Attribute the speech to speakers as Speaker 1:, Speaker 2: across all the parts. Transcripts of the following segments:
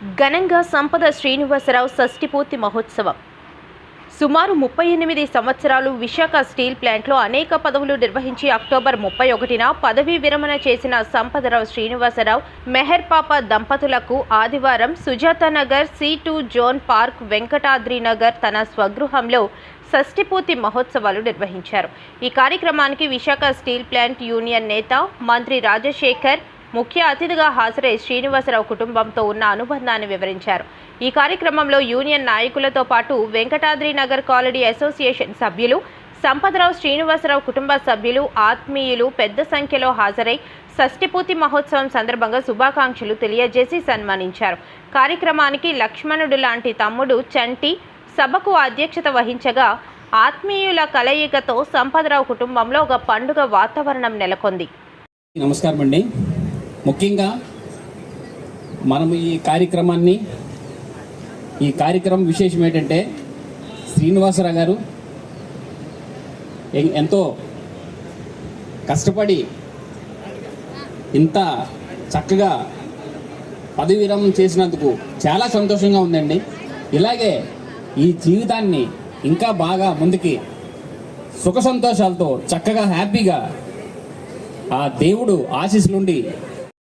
Speaker 1: ఘనంగా సంపద శ్రీనివాసరావు షష్ఠిపూర్తి మహోత్సవం. సుమారు ముప్పై ఎనిమిది సంవత్సరాలు విశాఖ స్టీల్ ప్లాంట్లో అనేక పదవులు నిర్వహించి అక్టోబర్ ముప్పై ఒకటిన పదవీ విరమణ చేసిన సంపదరావు శ్రీనివాసరావు మెహర్ పాప దంపతులకు ఆదివారం Sujatanagar C two zone park Venkatadrinagar తన స్వగృహంలో షష్ఠిపూర్తి మహోత్సవాలు నిర్వహించారు. ఈ కార్యక్రమానికి విశాఖ స్టీల్ ప్లాంట్ యూనియన్ నేత మంత్రి రాజశేఖర్ ముఖ్య అతిథిగా హాజరై శ్రీనివాసరావు కుటుంబంతో ఉన్న అనుబంధాన్ని వివరించారు. ఈ కార్యక్రమంలో యూనియన్ నాయకులతో పాటు వెంకటాద్రి నగర్ కాలనీ అసోసియేషన్ సభ్యులు సంపదరావు శ్రీనివాసరావు కుటుంబ సభ్యులు ఆత్మీయులు పెద్ద సంఖ్యలో హాజరై షష్టిపూర్తి మహోత్సవం సందర్భంగా శుభాకాంక్షలు తెలియజేసి సన్మానించారు. కార్యక్రమానికి లక్ష్మణుడు లాంటి తమ్ముడు చంటి సభకు అధ్యక్షత వహించగా ఆత్మీయుల కలయికతో సంపదరావు కుటుంబంలో ఒక పండుగ వాతావరణం నెలకొంది.
Speaker 2: నమస్కారం అండి ముఖ్యంగా మనము ఈ కార్యక్రమాన్ని ఈ కార్యక్రమం విశేషం ఏంటంటే శ్రీనివాసరావు గారు ఎం- ఎంతో కష్టపడి ఇంత చక్కగా పదవి విరమణ చేసినందుకు చాలా సంతోషంగా ఉందండి. ఇలాగే ఈ జీవితాన్ని ఇంకా బాగా ముందుకి సుఖ సంతోషాలతో చక్కగా హ్యాపీగా ఆ దేవుడు ఆశీస్సులుండి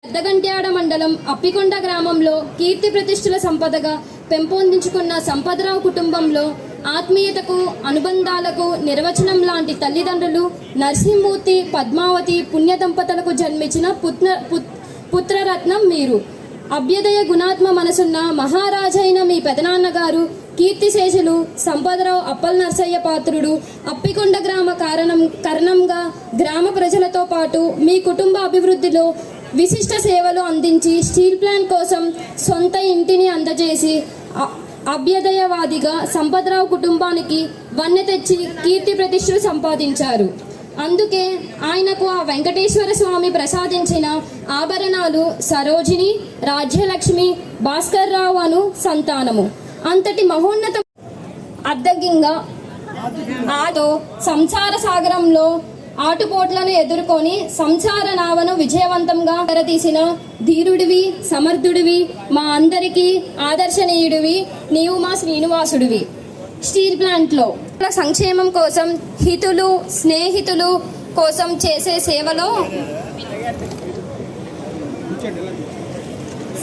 Speaker 3: పెద్దగంట్యాడ మండలం అప్పికొండ గ్రామంలో కీర్తి ప్రతిష్టల సంపదగా పెంపొందించుకున్న సంపదరావు కుటుంబంలో ఆత్మీయతకు అనుబంధాలకు నిర్వచనం లాంటి తల్లిదండ్రులు నరసింహమూర్తి పద్మావతి పుణ్య దంపతులకు జన్మించిన పుత్ర పుత్- పుత్రరత్నం మీరు. అభ్యుదయ గుణాత్మ మనసున్న మహారాజైన మీ పెదనాన్నగారు కీర్తిశేషులు సంపదరావు అప్పల్ నర్సయ్య పాత్రుడు అప్పికొండ గ్రామ కారణం కారణంగా గ్రామ ప్రజలతో పాటు మీ కుటుంబ అభివృద్ధిలో విశిష్ట సేవలు అందించి స్టీల్ ప్లాంట్ కోసం సొంత ఇంటిని అందజేసి అభ్యుదయవాదిగా సంపదరావు కుటుంబానికి వన్నె తెచ్చి కీర్తి ప్రతిష్టలు సంపాదించారు. అందుకే ఆయనకు ఆ వెంకటేశ్వర స్వామి ప్రసాదించిన ఆభరణాలు సరోజిని రాజ్యలక్ష్మి భాస్కర్ రావు అను సంతానము. అంతటి మహోన్నత అద్దగింగా ఆతో సంసార సాగరంలో ఆటుపోట్లను ఎదుర్కొని సంసార నావను విజయవంతంగా తెరతీసిన ధీరుడివి సమర్థుడివి మా అందరికీ ఆదర్శనీయుడివి నీవు మా శ్రీనివాసుడివి. స్టీల్ ప్లాంట్లో సంక్షేమం కోసం హితులు స్నేహితులు కోసం చేసే సేవలో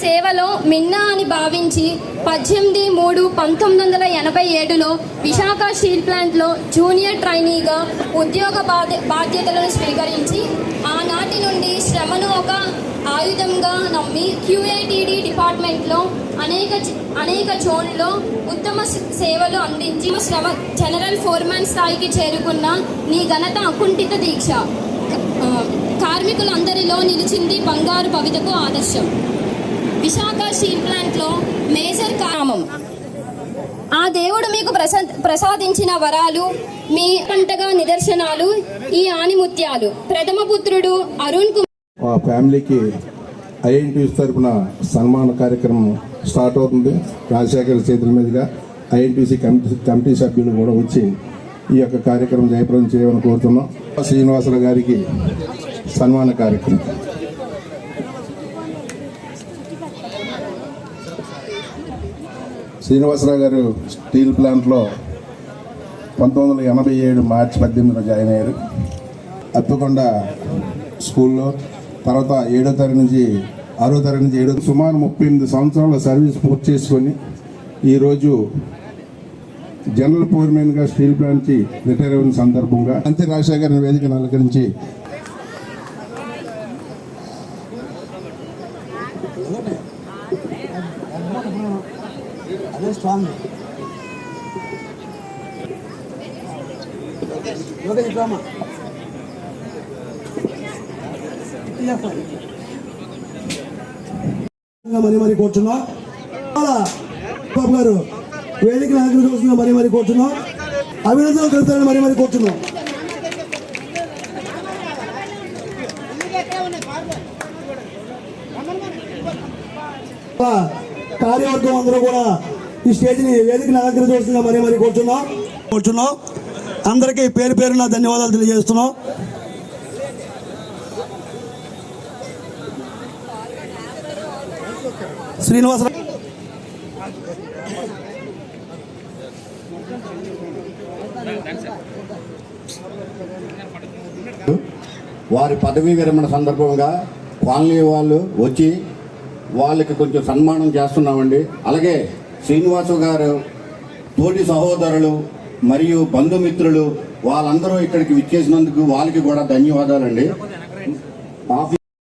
Speaker 3: సేవలో మిన్నా అని భావించి పద్దెనిమిది మూడు పంతొమ్మిది వందల ఎనభై ఏడులో విశాఖ స్టీల్ ప్లాంట్లో జూనియర్ ట్రైనీగా ఉద్యోగ బాధ్య బాధ్యతలను స్వీకరించి ఆనాటి నుండి శ్రమను ఒక ఆయుధంగా నమ్మి క్యూఏటీడీ డిపార్ట్మెంట్లో అనేక అనేక జోన్లో ఉత్తమ సేవలు అందించి శ్రమ జనరల్ ఫోర్మాన్ స్థాయికి చేరుకున్న నీ ఘనత అకుంఠిత దీక్ష. కార్మికులందరిలో నిలిచింది బంగారు భవితకు ఆదర్శం. విశాఖ స్టీల్ ప్లాంట్లో మేజర్ కామం ఆ దేవుడు మీకు ప్రసా ప్రసాదించిన వరాలు మీ పంటగా నిదర్శనాలు ఈ ఆనిముత్యాలు. ప్రథమ పుత్రుడు అరుణ్ కుమార్.
Speaker 4: మా ఫ్యామిలీకి ఐఎన్టీస్ తరపున సన్మాన కార్యక్రమం స్టార్ట్ అవుతుంది. రాజశేఖర్ చేతుల మీదుగా ఐఎన్టీసీ కమిటీ కమిటీ సభ్యులు కూడా వచ్చి ఈ యొక్క కార్యక్రమం జయప్రదం చేయమని కోరుతున్నాం. శ్రీనివాసరావు గారికి సన్మాన కార్యక్రమం. శ్రీనివాసరావు గారు స్టీల్ ప్లాంట్లో పంతొమ్మిది వందల ఎనభై ఏడు మార్చి పద్దెనిమిదిలో జాయిన్ అయ్యారు. అప్పకొండ స్కూల్లో తర్వాత ఏడో తరగతి నుంచి ఆరో తరగతి నుంచి ఏడో సుమారు ముప్పై ఎనిమిది సంవత్సరాల సర్వీస్ పూర్తి చేసుకొని ఈరోజు జనరల్ ఫోర్మెన్గా స్టీల్ ప్లాంట్కి రిటైర్ అయిన సందర్భంగా అంతే రాజశేఖర్ వేదికను అలంకరించి
Speaker 5: అదే స్ట్రాంగ్ లోకేష్ డ్రామా మరి మరి కూర్చున్నాం బాబు గారు వేదిక నాయకులు చూస్తున్నా మరి మరి కూర్చున్నాం అభినందనలు కలుపుతారని మరి మరి కూర్చున్నాం Bye. కార్యవర్గం అందరూ కూడా ఈ స్టేజ్ని వేదికని అలంకరించవలసిందిగా మరీ మరీ కూర్చున్నాం. కూర్చున్నాం. అందరికీ పేరు పేరున ధన్యవాదాలు తెలియజేస్తున్నాం. శ్రీనివాసరావు
Speaker 6: వారి పదవీ విరమణ సందర్భంగా కాలనీ వాళ్ళు వచ్చి వాళ్ళకి కొంచెం సన్మానం చేస్తున్నామండి. అలాగే శ్రీనివాసు గారు తోటి సహోదరులు మరియు బంధుమిత్రులు వాళ్ళందరూ ఇక్కడికి విచ్చేసినందుకు వాళ్ళకి కూడా ధన్యవాదాలండి.